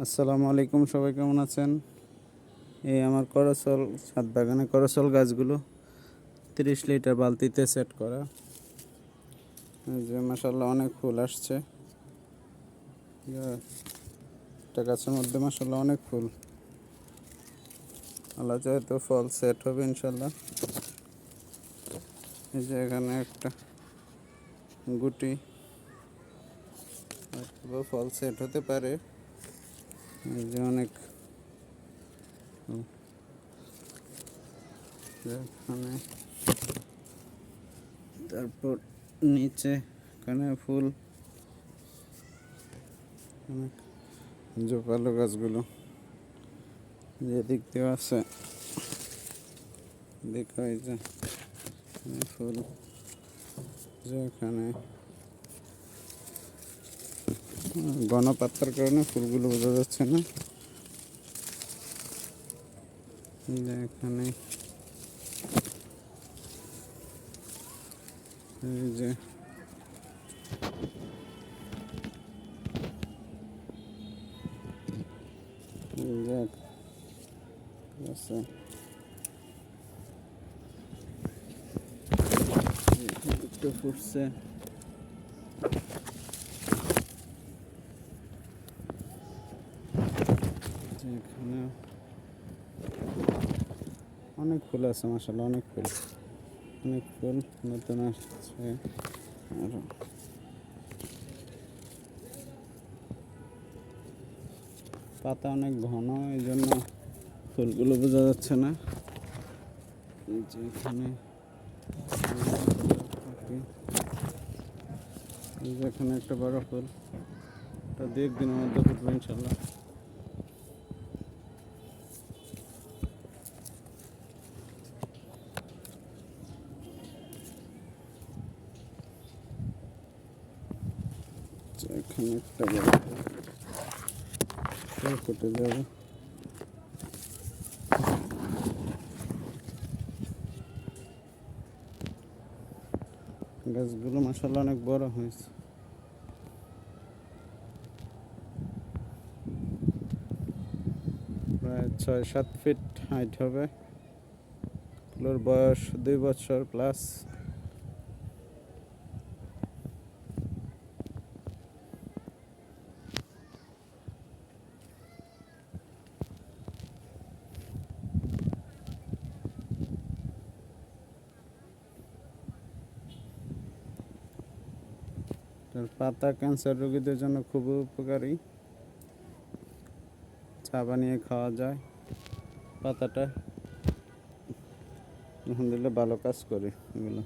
আসসালামু আলাইকুম, সবাই কেমন আছেন? এই আমার করসল ছাদ বাগানে করসল গাছগুলো তিরিশ লিটার বালতিতে সেট করা। যে মাসাল্লাহ অনেক ফুল আসছে। একটা গাছের মধ্যে মাসাল্লাহ অনেক ফুল। আল্লাহ তো ফল সেট হবে ইনশাল্লাহ এই যে এখানে একটা গুটি। ফল সেট হতে পারে। অনেক। এখানে তারপর নিচে এখানে ফুল। অনেক জোপালো গাছগুলো যে দিক দিয়ে আছে দেখো এই ফুল। যে এখানে ঘন পাতার কারণে ফুলগুলো বোঝা যাচ্ছে না। এখানে। এই যে। একটু ফুটছে। এখানে অনেক ফুল আছে মাসাল্লাহ অনেক ফুল। অনেক ফুল নতুন আসছে। আর পাতা অনেক ঘন এই জন্য ফুলগুলো বোঝা যাচ্ছে না। এখানে এখানে একটা বড় ফুল। এটা একদিনের মধ্যে ফুটবে ইনশাল্লাহ এখানে একটা ফুল। যাবে গাছগুলো মাসাল্লাহ অনেক বড় হয়েছে প্রায় ছয় সাত ফিট হাইট হবে বয়স দুই বছর প্লাস পাতা ক্যান্সার রোগীদের জন্য খুব উপকারী। চা বানিয়ে খাওয়া যায় পাতাটা। আলহামদুলিল্লাহ ভালো কাজ করে এগুলো।